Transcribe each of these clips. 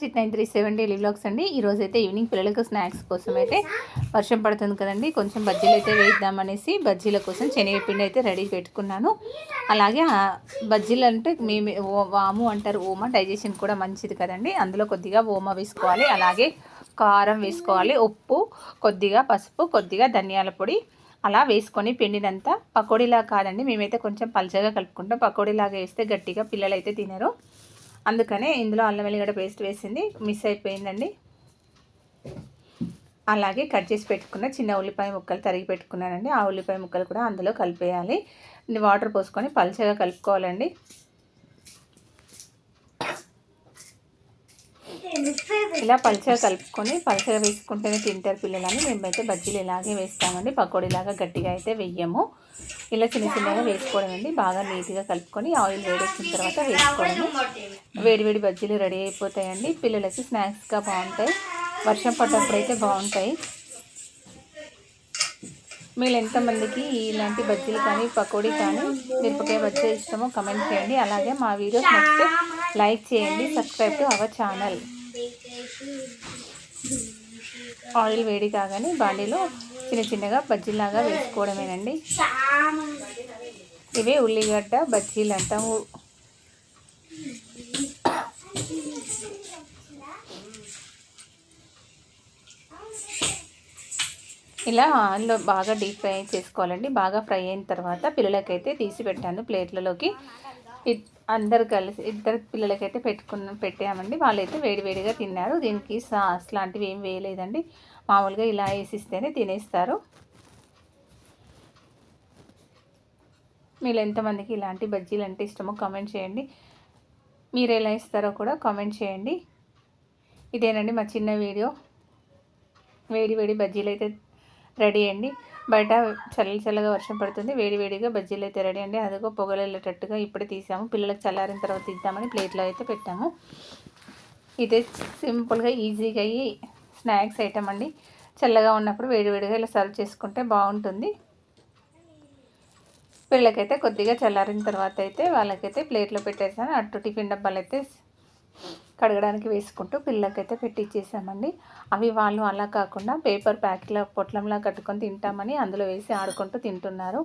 Sit nine three seven daily blogs అండి. ఈరోజు అయితే ఈవినింగ్ పిల్లలకు స్నాక్స్ కోసం అయితే వర్షం పడుతుంది కదండి. కొంచెం బజ్జీలు అయితే వేద్దామనేసి బజ్జీల కోసం శనగపిండి అయితే రెడీ పెట్టుకున్నాను. అలాగే బజ్జీలు అంటే మేము వాము అంటారు ఓమ డైజెషన్ కూడా మంచిది కదండి. అందులో కొద్దిగా ఓమ వేసుకోవాలి. అలాగే కారం వేసుకోవాలి ఉప్పు కొద్దిగా పసుపు కొద్దిగా ధనియాల పొడి. అలా వేసుకొని పిండినంతా పకోడీలా కాదండి. మేమైతే కొంచెం పల్చగా కలుపుకుంటాం. పకోడీలాగా వేస్తే గట్టిగా పిల్లలు అయితే తినరు. అందుకనే ఇందులో అల్లం వెల్లిగడ్డ పేస్ట్ వేసింది మిస్ అయిపోయిందండి. అలాగే కట్ చేసి పెట్టుకున్న చిన్న ఉల్లిపాయ ముక్కలు తరిగి పెట్టుకున్నానండి. ఆ ఉల్లిపాయ ముక్కలు కూడా అందులో కలిపేయాలి. వాటర్ పోసుకొని పల్చగా కలుపుకోవాలండి. ఇలా పల్చగా కలుపుకొని పల్చగా వేసుకుంటేనే తింటారు పిల్లలని. మేమైతే బజ్జీలు ఇలాగే వేస్తామండి. పకోడీలాగా గట్టిగా అయితే వెయ్యము ఇలా చిన్న చిన్నగా వేసుకోవడం అండి బాగా నీట్గా కలుపుకొని ఆయిల్ వేడెక్కిన తర్వాత వేసుకోవడము వేడి వేడి బజ్జీలు రెడీ అయిపోతాయండి. పిల్లలకి స్నాక్స్గా బాగుంటాయి. వర్షం పడ్డప్పుడు అయితే బాగుంటాయి. మీరు ఎంతమందికి ఇలాంటి బజ్జీలు కానీ పకోడీ కానీ మిరపకాయ బజ్జీ ఇష్టమో కమెంట్ చేయండి. అలాగే మా వీడియోస్ నచ్చితే లైక్ చేయండి. Subscribe to our channel. Oil వేడి కాగానే బాండీలో చిన్న చిన్నగా బజ్జీలాగా వేసుకోవడమేనండి. ఇవే ఉల్లిగడ్డ బజ్జీలు అంటాము ఇలా ఆయిల్లో బాగా డీప్ ఫ్రై చేసుకోవాలండి. బాగా ఫ్రై అయిన తర్వాత పిల్లలకైతే తీసి పెట్టాను ప్లేట్లలోకి. అందరు కలిసి ఇద్దరు పిల్లలకైతే పెట్టుకున్న పెట్టామండి. వాళ్ళైతే వేడివేడిగా తిన్నారు. దీనికి సాస్ లాంటివి ఏం వేయలేదండి. మామూలుగా ఇలా వేసిస్తేనే తినేస్తారు. మీరు ఎంతమందికి ఇలాంటి బజ్జీలు అంటే ఇష్టమో కామెంట్ చేయండి. మీరు ఎలా ఇస్తారో కూడా కామెంట్ చేయండి. ఇదేనండి మా చిన్న వీడియో. వేడి వేడి బజ్జీలు అయితే రెడీ అండి. బయట చల్ల చల్లగా వర్షం పడుతుంది. వేడి వేడిగా బజ్జీలు అయితే రెడీ అండి. అదిగో పొగలు వెళ్ళేటట్టుగా ఇప్పుడే తీసాము. పిల్లలకు చల్లారిన తర్వాత ఇద్దామని ప్లేట్లో అయితే పెట్టాము. ఇదే సింపుల్గా ఈజీగా అయ్యి స్నాక్స్ ఐటమ్ అండి. చల్లగా ఉన్నప్పుడు వేడివేడిగా ఇలా సర్వ్ చేసుకుంటే బాగుంటుంది. పిల్లలకైతే కొద్దిగా చల్లారిన తర్వాత అయితే వాళ్ళకైతే ప్లేట్లో పెట్టేసాను. అటు టిఫిన్ డబ్బాలు అయితే కడగడానికి వేసుకుంటూ పిల్లలకైతే పెట్టించేసామండి అవి వాళ్ళు అలా కాకుండా పేపర్ ప్యాకెట్లో పొట్లంలా కట్టుకొని తింటామని అందులో వేసి ఆడుకుంటూ తింటున్నారు.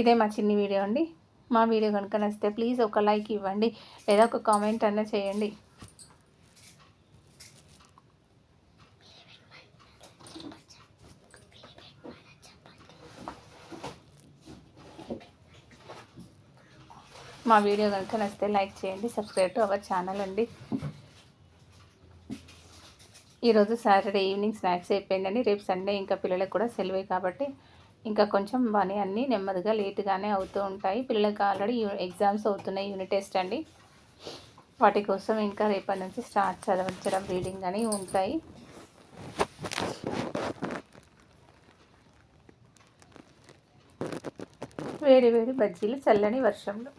ఇదే మా చిన్ని వీడియో అండి. మా వీడియో కనుక నచ్చితే ప్లీజ్ ఒక లైక్ ఇవ్వండి. లేదా ఒక కామెంట్ అన్నా చేయండి. మా వీడియో కనుక నచ్చితే లైక్ చేయండి. సబ్స్క్రైబ్ టు అవర్ ఛానల్ అండి. ఈరోజు సాటర్డే ఈవినింగ్ స్నాక్స్ అయిపోయిందని రేపు సండే ఇంకా పిల్లలకు కూడా సెలవే కాబట్టి ఇంకా కొంచెం పని అన్నీ నెమ్మదిగా లేట్గానే అవుతూ ఉంటాయి. పిల్లలకు ఆల్రెడీ ఎగ్జామ్స్ అవుతున్నాయి యూనిట్ టెస్ట్ అండి. వాటి కోసం ఇంకా రేపటి నుంచి స్టార్ట్ చదవించడం రీడింగ్ అని ఉంటాయి. వేడి వేడి బజ్జీలు చల్లని వర్షంలో.